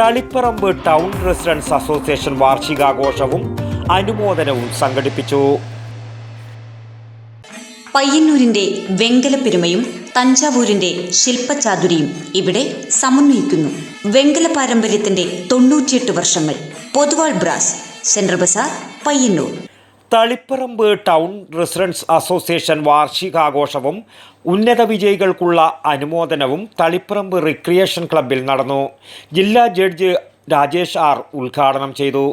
Taliparamba town residence association വാർഷികാഘോഷവും അനുമോദനവും സംഘടിപ്പിച്ചു. പയ്യന്നൂരിന്റെ വെങ്കലപ്പെരുമയും തഞ്ചാവൂരിന്റെ ശില്പചാതുരിയും ഇവിടെ സമന്വയിക്കുന്നു. വെങ്കല പാരമ്പര്യത്തിന്റെ തൊണ്ണൂറ്റിയെട്ട് വർഷങ്ങൾ. Poduval brass central bazaar Payyanur. Taliparamba town residence association വാർഷികാഘോഷവും ഉന്നത വിജയികൾക്കുള്ള അനുമോദനവും തളിപ്പറമ്പ് റിക്രിയേഷൻ ക്ലബിൽ നടന്നു. ജില്ലാ ജഡ്ജ് രാജേഷ് ആർ ഉദ്ഘാടനം ചെയ്തു.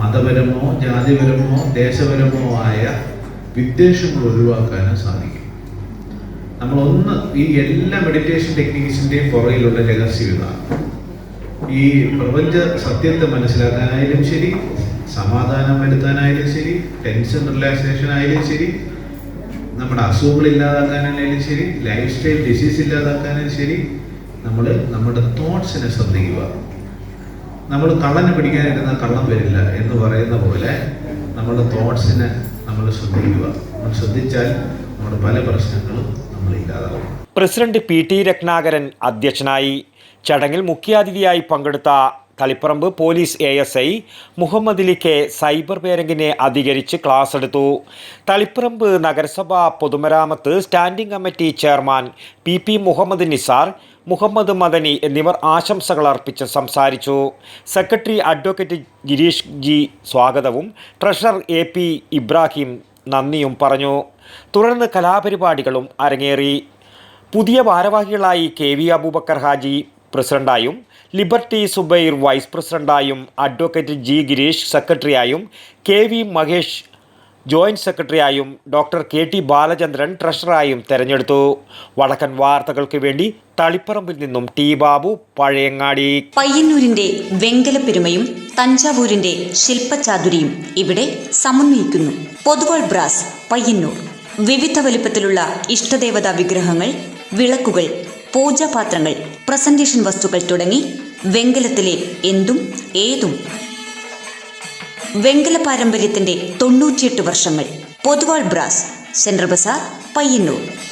മതപരമോ ജാതിപരമോ ദേശപരമോ ആയ വിദ്വേഷങ്ങൾ ഒഴിവാക്കാനും സാധിക്കും. നമ്മളൊന്ന് ഈ എല്ലാ മെഡിറ്റേഷൻ ടെക്നീക്സിന്റെയും പുറകിലുള്ള രഹസ്യം ഈ പ്രപഞ്ച സത്യത്തെ മനസ്സിലാക്കാനായാലും ശരി സമാധാനം വരുത്താനായാലും ടെൻഷൻ റിലാക്സേഷൻ ആയാലും ശരി. നമ്മുടെ അസുഖങ്ങൾ ഇല്ലാതാക്കാനായാലും ശരി. ലൈഫ് സ്റ്റൈൽ ഡിസീസ് ഇല്ലാതാക്കാനായാലും ശരി. നമ്മൾ നമ്മുടെ തോട്ട്സിനെ ശ്രദ്ധിക്കുക. നമ്മൾ കള്ളനെ പിടിക്കാനിരുന്ന കള്ളം വരില്ല എന്ന് പറയുന്ന പോലെ നമ്മുടെ തോട്ട്സിനെ നമ്മൾ ശ്രദ്ധിക്കുക. നമ്മൾ ശ്രദ്ധിച്ചാൽ നമ്മുടെ പല പ്രശ്നങ്ങളും നമ്മൾ ഇല്ലാതാവും. പ്രസിഡന്റ് പി ടി രത്നാകരൻ അധ്യക്ഷനായി ചടങ്ങിൽ മുഖ്യാതിഥിയായി പങ്കെടുത്ത Taliparamba police A S I Muhammad K cyber പേരങ്കിനെ അധികരിച്ച് ക്ലാസ് എടുത്തു. തളിപ്പറമ്പ് നഗരസഭാ പൊതുമരാമത്ത് standing committee chairman P P Muhammad Nisar Muhammad Madani എന്നിവർ ആശംസകൾ അർപ്പിച്ച് സംസാരിച്ചു. സെക്രട്ടറി അഡ്വക്കേറ്റ് ഗിരീഷ് ജി സ്വാഗതവും ട്രഷറർ എ പി ഇബ്രാഹിം നന്ദിയും പറഞ്ഞു. തുടർന്ന് കലാപരിപാടികളും അരങ്ങേറി. പുതിയ ഭാരവാഹികളായി കെ വി അബൂബക്കർ ഹാജി പ്രസിഡന്റായും ലിബർട്ടി സുബൈർ വൈസ് പ്രസിഡന്റായും അഡ്വക്കേറ്റ് ജി ഗിരീഷ് സെക്രട്ടറിയായും കെ വി മഹേഷ് ജോയിന്റ് സെക്രട്ടറിയായും ഡോക്ടർ കെ ടി ബാലചന്ദ്രൻ ട്രഷററായും തെരഞ്ഞെടുത്തു. വടക്കൻ വാർത്തകൾക്ക് വേണ്ടി തളിപ്പറമ്പിൽ നിന്നും ടി ബാബു പഴയങ്ങാടി. പയ്യന്നൂരിന്റെ വെങ്കലപ്പെരുമയും തഞ്ചാവൂരിന്റെ ശില്പചാതുരിയും ഇവിടെ സമന്വയിക്കുന്നു. പൊതുവാൾ ബ്രാസ് പയ്യന്നൂർ. വിവിധ വലിപ്പത്തിലുള്ള ഇഷ്ടദേവതാ വിഗ്രഹങ്ങൾ വിളക്കുകൾ പൂജാപാത്രങ്ങൾ പ്രസന്റേഷൻ വസ്തുക്കൾ തുടങ്ങി വെങ്കലത്തിലെ എന്തും ഏതും. വെങ്കല പാരമ്പര്യത്തിന്റെ തൊണ്ണൂറ്റിയെട്ട് വർഷങ്ങൾ. Poduval brass central bazaar Payyanur.